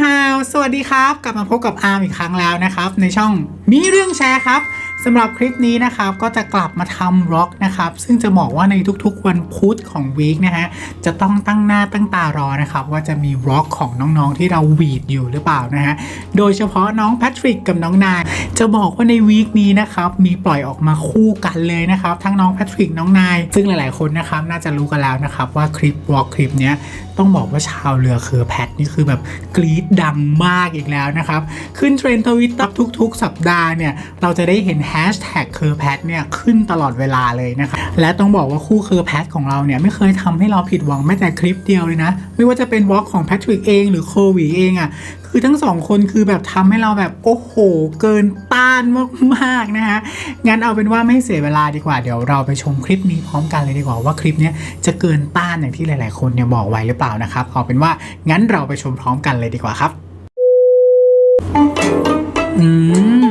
ฮาว สวัสดีครับ กลับมาพบกับอาร์มอีกครั้งแล้วนะครับ ในช่องมีเรื่องแชร์ครับ สำหรับคลิปนี้นะครับก็จะกลับมาทำร็อกนะครับซึ่งจะบอกว่าในทุกๆวันพุธของวีคนะฮะจะต้องตั้งหน้าตั้งตารอนะครับว่าจะมีร็อกของน้องๆที่เราหวีดอยู่หรือเปล่านะฮะโดยเฉพาะน้องแพทริกกับน้องนายจะบอกว่าในวีคนี้นะครับมีปล่อยออกมาคู่กันเลยนะครับทั้งน้องแพทริกน้องนาย ซึ่งหลายๆคนนะครับน่าจะรู้กันแล้วนะครับว่าคลิปร็อกคลิปเนี้ยต้องบอกว่าชาวเรือเคอแพทนี่คือแบบกรี๊ดดังมากอีกแล้วนะครับขึ้นเทรนด์ทวิตเตอร์ทุก ๆ สัปดาห์เนี่ยเราจะได้เห็นแฮชแท็กเคอร์แพทเนี่ยขึ้นตลอดเวลาเลยนะครับและต้องบอกว่าคู่เคอร์แพทของเราเนี่ยไม่เคยทำให้เราผิดหวังแม้แต่คลิปเดียวเลยนะ ไม่ว่าจะเป็นวอล์กของแพทริกเองหรือโควีเองอะ่ะคือทั้งสองคนคือแบบทำให้เราแบบโอ้โห เกินต้านมากๆนะฮะงั้นเอาเป็นว่าไม่เสียเวลาดีกว่าเดี๋ยวเราไปชมคลิปนี้พร้อมกันเลยดีกว่าว่าคลิปนี้จะเกินต้านอย่างที่หลาย ๆ คนเนี่ยบอกไว้หรือเปล่านะครับเอาเป็นว่างั้นเราไปชมพร้อมกันเลยดีกว่าครับ อืม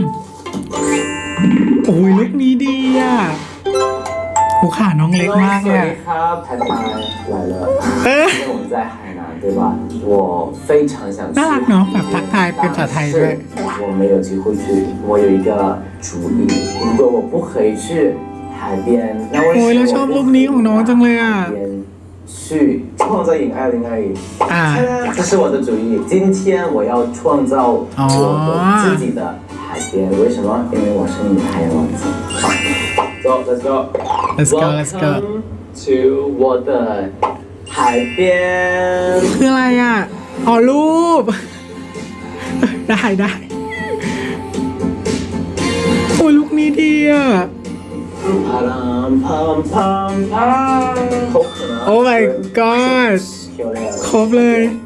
โอ้ยลุกนี้ดีอ่ะโอ้ขาน้องเล็กมากเลยอะ ครับ，太太来了， เออ 因为我们在海南，对吧？我非常想去。 น่ารักเนาะแบบทักทายเป็นภาษาไทยด้วย 但是我没有机会去。我有一个主意，如果我不可以去海边，那为 โอ้ย 什 เรา 么 ชอบ 我 ลุ 不 คนี้ของน้องจังเลยอ่ะ 海边去创造引二零二一？ อ่า 这是我的主意。今天我要创造我的自己的 海边，为什么？因为我是你的海洋王子。好，走，Let's go。 let's go let's go Welcome to 我的海边。 คืออะไรอ่ะอ๋อรูป ได้ได้โอ้ยลุคนี้ดีอ่ะ 啪啦啪啪啪，口渴了。 Oh my god 漂亮。 ครบเลย And 海在醒二。 เดี๋ย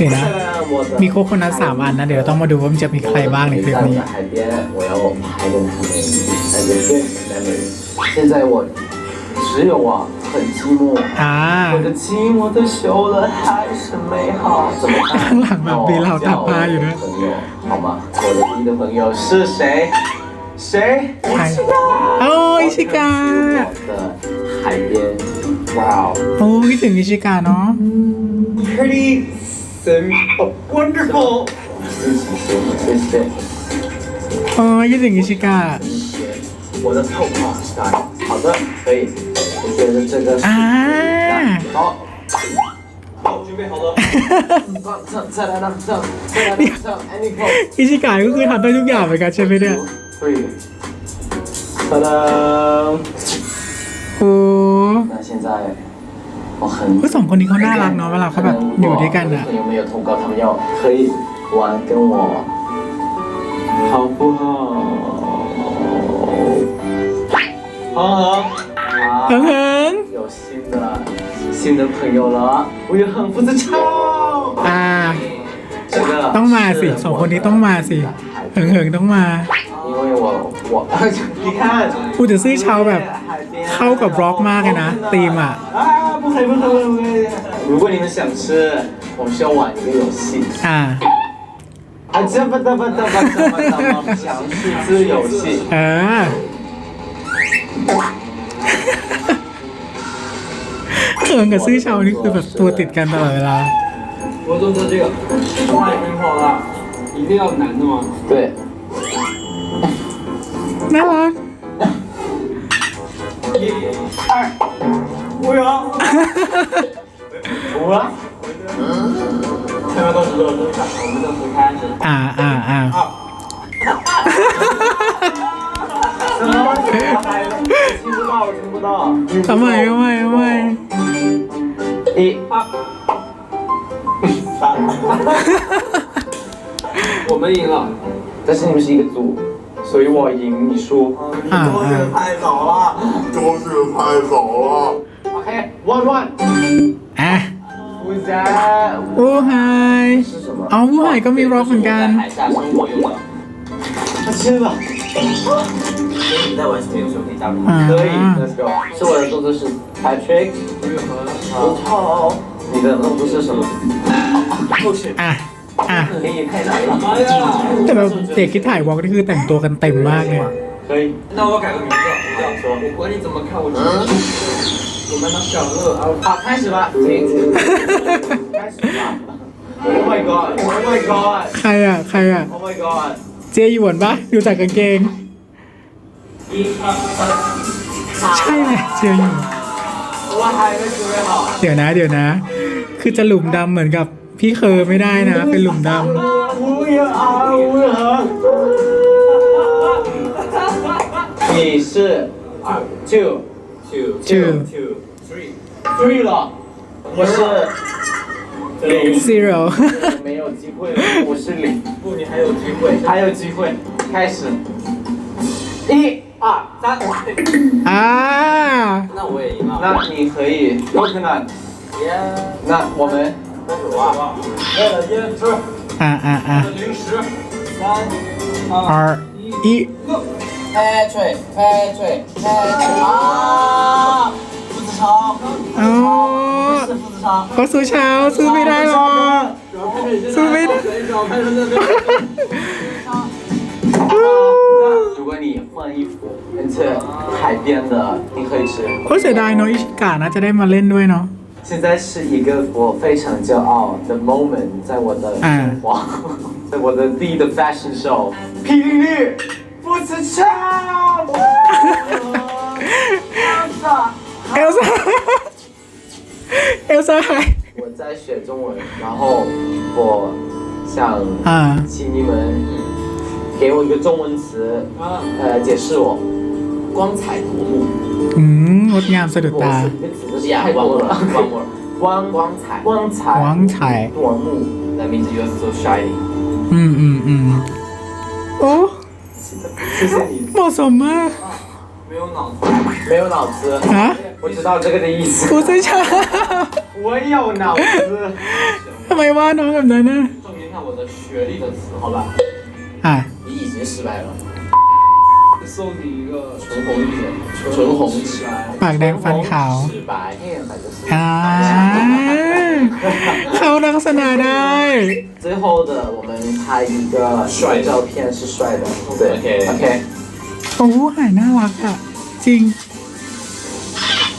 นี่นะ มีโคโคนัทสามอันนะ เดี๋ยวต้องมาดูว่ามันจะมีใครบ้างในคลิปนี้างหลังแบบมีเราตาพาอยู่นะใครโอ้ยชิกา海边 哇哦 โอ้คิดถึงอิชิกาเนาะ ，pretty simple, wonderful。谢谢谢谢。 โอ้ยคิดถึงอิชิกา 我的泡泡 style，好的，可以。我觉得这个是啊好。好，准备好了。再再来两张，再来两张，any pose。 อิชิกาก็คือทำได้ทุกอย่างเหมือนกันใช่ไหมเนี่ย Three。哒哒。 โอ้ 那现在我很 ก็สองคนนี้เขาน่ารักเนาะเวลาเขาแบบอยู่ด้วยกันอ่ะ 有没有通告他们要可以玩跟我，好不好？好好。 เฮิงเฮิง 有新的新的朋友了，我也很不自超。 อ่า 这个 ต้องมาสิ 是 สองคนนี้ต้องมาสิ เหิงเหิงต้องมา 因为我我你看， พูดถึงซื่อเชาแบบ เข้ากับร็อกมากเลยนะธีมอ่ะ 啊，不可以不可以不可以！如果你们想吃，我们需要玩一个游戏。 อ่า 啊，这不得不得不得不得不，强数字游戏。 เออ เขิงกับซื่อเชานี่คือแบบตัวติดกันตลอดเวลา 我做的这个太很好了，一定要男的吗？对， น่ารัก 二，五。呀，五。啊，太阳多少度？啊啊啊！哈哈哈哈哈哈！什么？听不到，听不到，听不到。哎呦喂，哎呦喂，一，二，三，哈哈哈哈哈哈！我们赢了，但是你们是一个组。所以我赢，你输。 อ่าอ่า 太早了，周迅太早了。 OK，one one。 อ่ะ 不在。 โอ้ไฮ 是什么？ เอาผู้หายก็มีร็อกเหมือนกัน 海下生活用的。他亲了。你在玩什么游戏？我可以加入。 อ่า 可以，Let's go。是我的动作是 Patrick。我操！你的动作是什么？后续。 อ่ะ อ่ะ 可以太难了。妈呀！ แต่แบบเด็กที่ถ่ายวอล์กนี่คือแต่งตัวกันเต็มมากเลย 可以。那我改个名字，我叫我管你怎么看，我只我们的享乐啊，好，开始吧。停。开始吧。 Oh my god! Oh my god! ใครอ่ะ ใครอ่ะ Oh my god! เจหยวนปะดูจากกางเกง ใช่แหละเจหยวน 我还没准备好。 เดี๋ยวนะ เดี๋ยวนะ คือจะหลุมดำเหมือนกับ พี่เคอไม่ได้นะ เป็นหลุมด 无言而无恒。你是二 two two Two two three three 了，我是零， ำ zero 没有机会了，我是零。不，你还有机会，还有机会，开始。一二三， อ่า 那我也赢了。那你可以 coconut。那我们 啊啊啊！二一。拍锤，拍锤，拍锤啊！胡子超，哦，是胡子超，我苏超，苏没来吗？苏没来。如果你换衣服，เป็นเสื้อ海边的，你可以吃。โอ้เสียดายเนาะอิชิกะนะจะได้มาเล่นด้วยเนาะ 现在是一个我非常骄傲的 moment，在我的嗯，活，在我的第一的 fashion show，霹雳绿，不吃差，哈哈，Elsa，，Elsa，我在学中文，然后我想请你们给我一个中文词，呃，解释我。光彩夺目， อืมงดงามสะดุด 我 ตา 是这个词真是太多了。光光彩，光彩， หวังไฉ 夺目。 That means you're so shiny。 อืมอืมอืมโอ้ 谢谢你， เหมาะสมมาก 没有脑子。没有脑子， ฮะ 我知道这个的意思。 ผู้ซื้อเช้า 我有脑子。 ทำไมว่าน้องแบบนั้นนะ 证明一下我的学历的词，好吧？ อ่ะ 你已经失败了。 送你一个唇红一点，唇红齿 ปากแดงฟันขาว 齿白。 อ่าเขาลักษณะได้ 最后的我们拍一个帅的照片是帅的，对 OK OK。 โอ้หายน่ารักอ่ะ จริง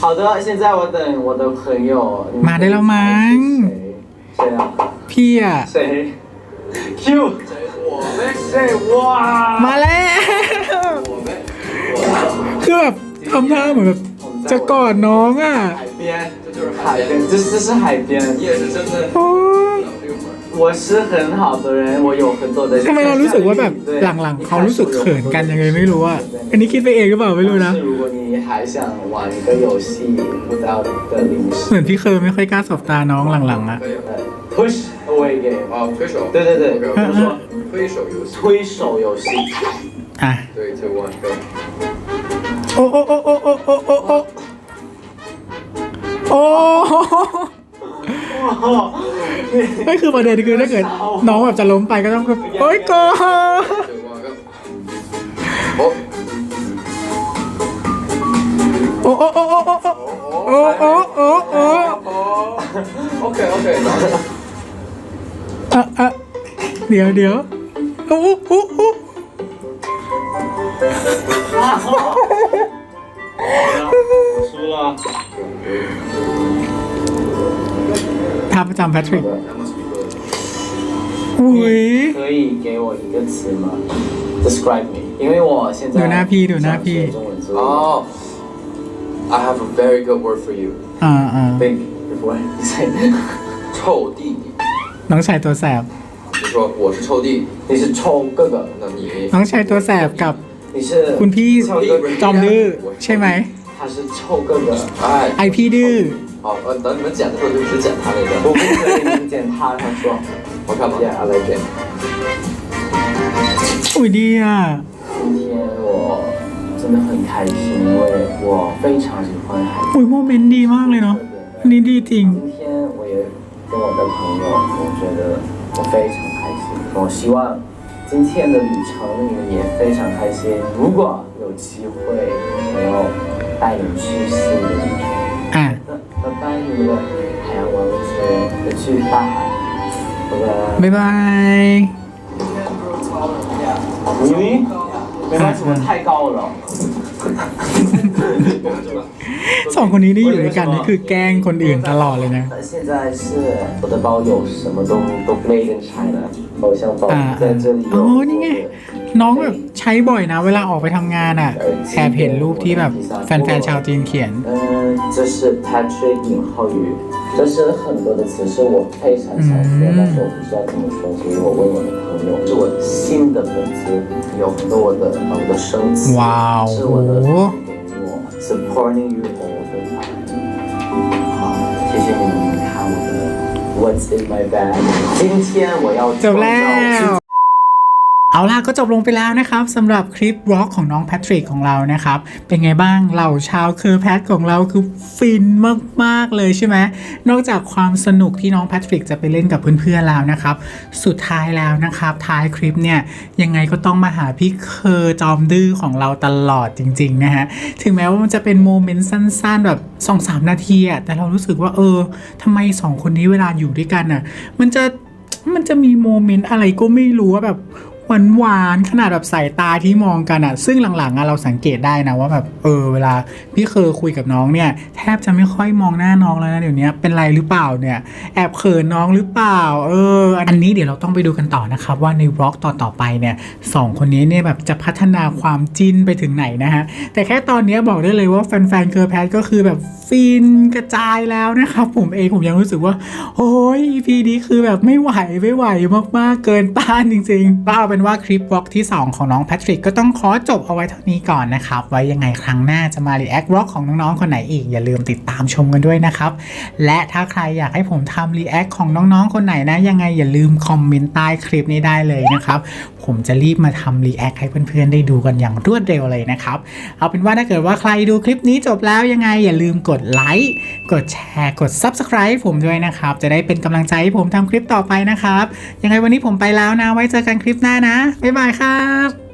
好的，现在我等我的朋友。你们มาได้แล้วมั้ง 谁？谁啊？ พี่อ่ะ 谁？Q。我们谁？哇！ มาแล้ว คือแบบทำท่าเหมือนแบบจะกอดน้องอ่ะ 海边，这就是海边，这是这是海边。你也是真的 โอ้ 我是很好的人，我有很多的。 ทำไมเรารู้สึกว่าแบบหลังๆเขารู้สึกเขินกันยังไงไม่รู้อ่ะ อันนี้คิดไปเองหรือเปล่าไม่รู้นะ 但是如果你还想玩一个游戏，without the 零 เหมือน 食，พี่เคยไม่ค่อยกล้าสบตาน้องหลังๆอ่ะ 可以。呃，push away game，哦，推手。对对对 OK，我们说推手游戏。推手游戏。 อะโอ้โอ้โอ้โอ้โอ้โอ้โอ้โอ้โอ้ไม่คือประเด็นคือถ้าเกิด น้องแบบจะล้มไปก็ต้องแบบโอ้ยโกโอ้โอ้โอ้โอ้โอ้โอ้โอ้โอ้โอ้โอเคโอเคอะอะเดี๋ยวเดี๋ยวโอ้โอ้โอ้ 输了。 ท่าประจำแพทริก That must be good。 อุ้ย 可以给我一个词吗？Describe me，因为我现在ดูหน้าพี่ดูหน้าพี่ 想学中文，所以 Oh, I have a very good word for you. อ่าอ่า big word 臭弟弟。 น้องชายตัวแสบ 就说我是臭弟，你是臭哥哥，那你 น้องชายตัวแสบกับ 你是 คุณพี่ 臭哥哥， จอมดื้อใช่ไหม 他是臭哥哥，哎 ไอพี่ดื้อ 好，呃，等你们剪的时候就只剪他那我个，不可以理解他，他说好看吗？ ，Yeah I like it。 อุ้ยดีอ่ะ 今天我真的很开心，因为我非常喜欢海 อุ้ยโมเมนต์ดีมากเลยเนาะ อันนี้ดีจริง 今天我也跟我的朋友，我觉得我非常开心。我希望 今天的旅程你们也非常开心。如果有机会，我要带你们去新的旅程。 อ่ะ 那拜拜，你们的海洋王子的去大海，拜拜。 บ๊ายบาย Really? 没关系，我太高了。 สองคนนี้นี่อยู่ด้วยกันนี่คือแกล้งคนอื่นตลอดเลยนะ 现在是我的包有什么都都 made in China，偶像 อ๋อนี่ไง น้องแบบใช้บ่อยนะ เวลาออกไปทำงานอะแอบเห็นรูปที่แบบแฟนๆชาวจีนเขียนว้าวโอ้ What's in my bag. bag？今天我要走了。 เอาล่ะก็จบลงไปแล้วนะครับสำหรับคลิปร็อกของน้องแพทริกของเรานะครับ เป็นไงบ้างเหล่าชาวเคอร์แพทของเราคือฟินมาก ๆ เลยใช่ไหมนอกจากความสนุกที่น้องแพทริกจะไปเล่นกับเพื่อนๆแล้วนะครับ สุดท้ายแล้วนะครับ ท้ายคลิปเนี่ยยังไงก็ต้องมาหาพี่เคอร์จอมดื้อของเราตลอดจริง ๆ นะฮะ ถึงแม้ว่ามันจะเป็นโมเมนต์สั้น ๆ แบบ2-3 นาทีอะแต่เรารู้สึกว่าเออทำไมสองคนนี้เวลาอยู่ด้วยกันอะมันจะมันจะมีโมเมนต์อะไรก็ไม่รู้ว่าแบบ หวานหวานขนาดแบบสายตาที่มองกันอะซึ่งหลังๆอะเราสังเกตได้นะว่าแบบเออเวลาพี่เคยคุยกับน้องเนี่ย แทบจะไม่ค่อยมองหน้าน้องแล้วนะเดี๋ยวนี้เป็นไรหรือเปล่าเนี่ย แอบเขินน้องหรือเปล่า เออ อันนี้เดี๋ยวเราต้องไปดูกันต่อนะครับ ว่าในบล็อกต่อๆไปเนี่ยสองคนนี้เนี่ยแบบจะพัฒนาความจิ้นไปถึงไหนนะฮะแต่แค่ตอนนี้บอกได้เลยว่าแฟนๆเคอร์แพทก็คือแบบฟินกระจายแล้วนะครับผมเองผมยังรู้สึกว่าโอ้ย EP นี้คือแบบไม่ไหวไม่ไหวมากๆเกินต้านจริงๆก็เอาเป็นว่าคลิปบล็อกที่ 2 ของน้องแพทริกก็ต้องขอจบเอาไว้เท่านี้ก่อนนะครับ ไว้ยังไงครั้งหน้าจะมารีแอคบล็อกของน้องๆคนไหนอีก อย่าลืมติดตามชมกันด้วยนะครับ และถ้าใครอยากให้ผมทำรีแอคของน้องๆคนไหนนะ ยังไงอย่าลืมคอมเมนต์ใต้คลิปนี้ได้เลยนะครับ ผมจะรีบมาทำรีแอคให้เพื่อนๆได้ดูกันอย่างรวดเร็วเลยนะครับ เอาเป็นว่าถ้าเกิดว่าใครดูคลิปนี้จบแล้วยังไงอย่าลืมกดไลค์กดแชร์กด Subscribe ผมด้วยนะครับ จะได้เป็นกำลังใจให้ผมทำคลิปต่อไปนะครับ ยังไงวันนี้ผมไปแล้วนะไว้เจอกันคลิปหน้านะ บ๊ายบายครับ